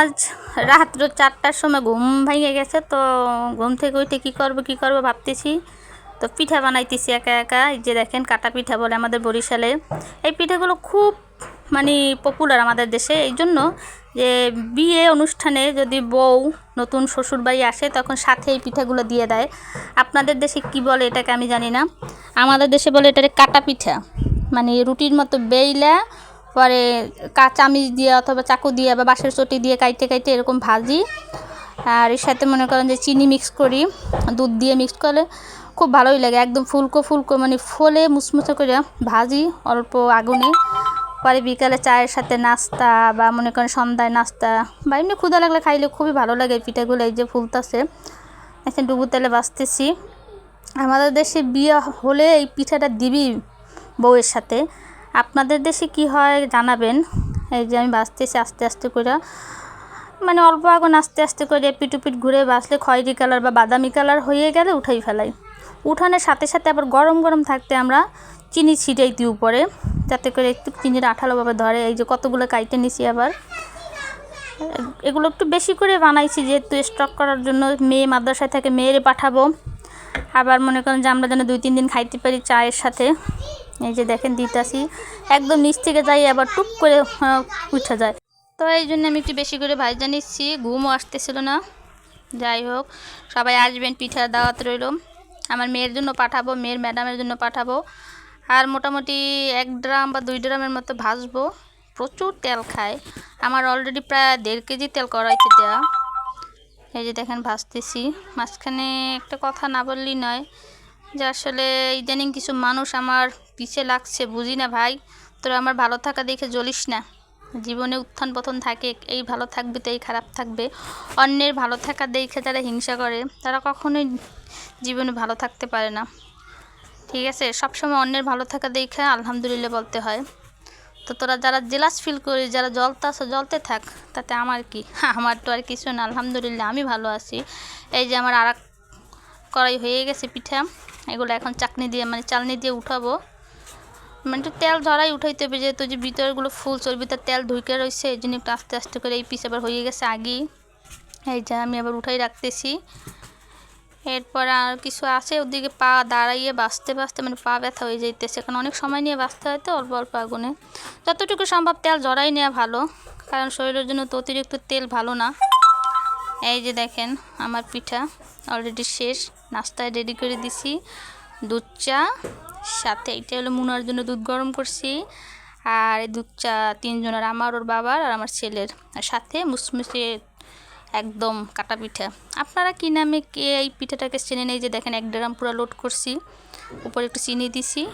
আজ রাত্র চারটার সময় ঘুম ভেঙে গেছে, তো ঘুম থেকে উঠে কী করব কী করব ভাবতেছি। তো পিঠা বানাইতেছি একা একা, এই যে দেখেন কাটা পিঠা বলে আমাদের বরিশালে। এই পিঠাগুলো খুব মানে পপুলার আমাদের দেশে, এই জন্য যে বিয়ে অনুষ্ঠানে যদি বউ নতুন শ্বশুর বাড়ি আসে, তখন সাথে এই পিঠাগুলো দিয়ে দেয়। আপনাদের দেশে কি বলে এটাকে আমি জানি না। আমাদের দেশে বলে এটাকে কাটা পিঠা। মানে রুটির মতো বেইলা পরে চামিচ দিয়ে অথবা চাকু দিয়ে বা বাঁশের চটি দিয়ে কাইটে কাইটে এরকম ভাজি। আর এর সাথে মনে করেন যে চিনি মিক্স করি, দুধ দিয়ে মিক্স করলে খুব ভালোই লাগে, একদম ফুলকো ফুলকো মানে ফলে মুচমুচে করে ভাজি অল্প আগুনে। পরে বিকালে চায়ের সাথে নাস্তা বা মনে করেন সন্ধ্যায় নাস্তা বা এমনি ক্ষুদা লাগলে খাইলে খুবই ভালো লাগে এই পিঠাগুলো, এই যে ফুলতাছে। এখন ডুবু তেলে বাঁচতেছি। আমাদের দেশে বিয়ে হলে এই পিঠাটা দিবি বউয়ের সাথে। আপনাদের দেশে কি হয় জানাবেন? এই যে আমি বাঁচতেছি আস্তে আস্তে করে। মানে অল্প আগুন আস্তে আস্তে করে পিটুপিট ঘুরে বাঁচলে খয়েরি কালার বা বাদামি কালার হয়ে গেলে উঠাই ফেলাই। উঠানোর সাথে সাথে আবার গরম গরম থাকতে আমরা চিনি ছিটাই দিই উপরে, যাতে করে একটু চিনির আঠালোভাবে ধরে। এই যে কতগুলো কাইটে নিছি আবার। এগুলো একটু বেশি করে বানাইছি যেহেতু স্টক করার জন্য মেয়ে মাদ্রাসায় থেকে মেয়েরে পাঠাবো। আবার মনে করেন যে আমরা যেন দুই তিন দিন খাইতে পারি চায়ের সাথে। এই যে দেখেন দিতাছি। একদম নিচ থেকে যাই আবার টুক করে উঠে যায়। তো এই জন্য আমি একটু বেশি করে ভাইজা নিচ্ছি, ঘুমও আসতেছিল না। যাই হোক, সবাই আসবেন, পিঠা দাওয়াত রইল। আমার মেয়ের জন্য পাঠাবো, মেয়ের ম্যাডামের জন্য পাঠাবো। আর মোটামুটি এক ড্রাম বা দুই ড্রামের মতো ভাজবো। প্রচুর তেল খায়। আমার অলরেডি প্রায় দেড় কেজি তেল কড়াইতে দেওয়া এই যে দেখেন ভাজতেছি। মাঝখানে একটা কথা না বললেই নয়। যে আসলে ইদানিং কিছু মানুষ আমার পিছে লাগছে, বুঝি না ভাই? তোরা আমার ভালো থাকা দেখে জ্বলিস না। জীবনে উত্থান পতন থাকে, এই ভালো থাকবে তো এই খারাপ থাকবে। অন্যের ভালো থাকা দেখে যারা হিংসা করে, তারা কখনোই জীবনে ভালো থাকতে পারে না। ঠিক আছে? সবসময় অন্যের ভালো থাকা দেখে আলহামদুলিল্লাহ বলতে হয়। তো তোরা যারা জেলাস ফিল করি যারা জ্বলতে আসো জলতে থাক, তাতে আমার কি? আমার তো আর কিছু না, আলহামদুলিল্লাহ, আমি ভালো আছি। এই যে আমার আর কড়াই হয়ে গেছে পিঠা। এগুলো এখন চাকনি দিয়ে মানে চালনি দিয়ে উঠাবো। মানে একটু তেল ধরাই উঠাইতে হবে, যেহেতু যে ভিতরগুলো ফুল চর্বি তার তেল ধুইকে রয়েছে এই জন্য একটু আস্তে আস্তে করে এই পিস আবার হয়ে গেছে আগেই। এই যে আমি আবার উঠাই রাখতেছি। এরপর আর কিছু আছে, ওদিকে পা দাঁড়াইয়ে বাঁচতে বাঁচতে মানে পা ব্যথা হয়ে যাইতেছে। কারণ অনেক সময় নিয়ে বাঁচতে হয় তো, অল্প অল্প আগুনে। যতটুকু সম্ভব তেল জড়াই নেওয়া ভালো, কারণ শরীরের জন্য তো অতিরিক্ত তেল ভালো না। এই যে দেখেন আমার পিঠা। অলরেডি শেষ। নাস্তায় রেডি করে দিছি। দুধ চা, সাথে এটা হলো মুনার জন্য দুধ গরম করছি। আর এই দুধ চা তিনজনের, আমার, ওর বাবার আর আমার ছেলের। আর সাথে মুসমুসে একদম কাটা পিঠা। আপনারা কি নামে কে এই পিঠাটাকে চেনে নেই যে দেখেন, এক ড্রাম পুরো লোড করছি। উপরে একটু চিনি দিছি